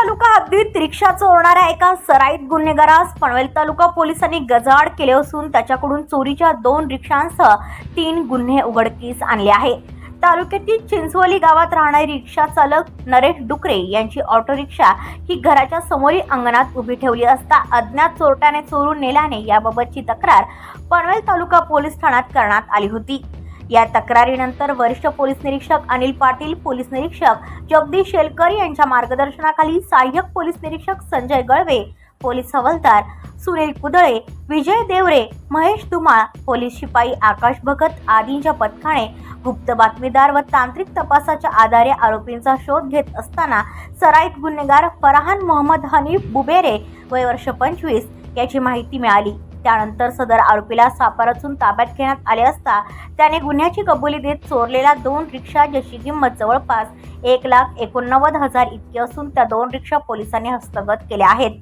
तालुका हद्दीत रिक्षा चोरणाऱ्या एका सराईत गुन्हेगारास पनवेल तालुका पोलिसांनी गजाआड केले असून त्याच्याकडून चोरीच्या दोन रिक्षांसह तीन गुन्हे उघडकीस आणले आहे तालुक्यातील चिंचवली गावात राहणारी रिक्षा चालक नरेश डुकरे यांची ऑटो रिक्षा ही घराच्या समोरील अंगणात उभी ठेवली असता अज्ञात चोरट्याने चोरून नेल्याने याबाबतची तक्रार पनवेल तालुका पोलीस ठाण्यात करण्यात आली होती. या तक्रारीनंतर वरिष्ठ पोलीस निरीक्षक अनिल पाटील पोलीस निरीक्षक जगदीश शेलकर यांच्या मार्गदर्शनाखाली सहाय्यक पोलीस निरीक्षक संजय गळवे पोलीस हवालदार सुनील कुदळे विजय देवरे महेश धुमाळ पोलीस शिपाई आकाश भगत आदींच्या पथकाने गुप्त बातमीदार व तांत्रिक तपासाच्या आधारे आरोपींचा शोध घेत असताना सराईत गुन्हेगार फरहान मोहम्मद हनीफ बुबेरे वय वर्ष पंचवीस याची माहिती मिळाली. त्यानंतर सदर आरोपीला सापारातून ताब्यात घेण्यात आले असता त्याने गुन्ह्याची कबुली देत चोरलेल्या दोन रिक्षा ज्याची किंमत जवळपास एक लाख एकोणनव्वद हजार इतकी असून त्या दोन रिक्षा पोलिसांनी हस्तगत केल्या आहेत.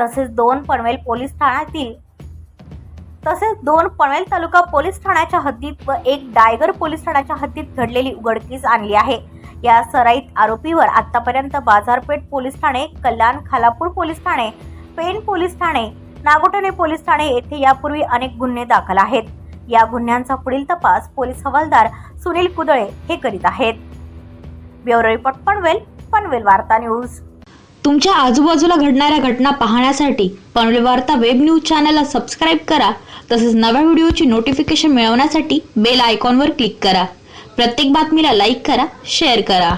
तसेच दोन पनवेल पोलीस ठाण्यातील तसेच दोन पनवेल तालुका पोलीस ठाण्याच्या हद्दीत व एक डायगर पोलीस ठाण्याच्या हद्दीत घडलेली उघडकीस आणली आहे. या सराईत आरोपीवर आतापर्यंत बाजारपेठ पोलीस ठाणे कल्याण खालापूर पोलीस ठाणे पेण पोलीस ठाणे नागोटणे पोलीस ठाणे येथे यापूर्वी अनेक गुन्हे दाखल आहेत. या गुन्ह्यांचा पुढील तपास पोलीस हवालदार सुनील कुदळे हे करीत आहेत. ब्युरो रिपोर्ट पनवेल पनवेल वार्ता न्यूज. तुमच्या आजूबाजूला घडणाऱ्या घटना पाहण्यासाठी पनवेल वार्ता वेब न्यूज चॅनलला सबस्क्राईब करा. तसेच नव्या व्हिडिओची नोटिफिकेशन मिळवण्यासाठी बेल आयकॉनवर क्लिक करा. प्रत्येक बातमीला लाईक करा शेअर करा.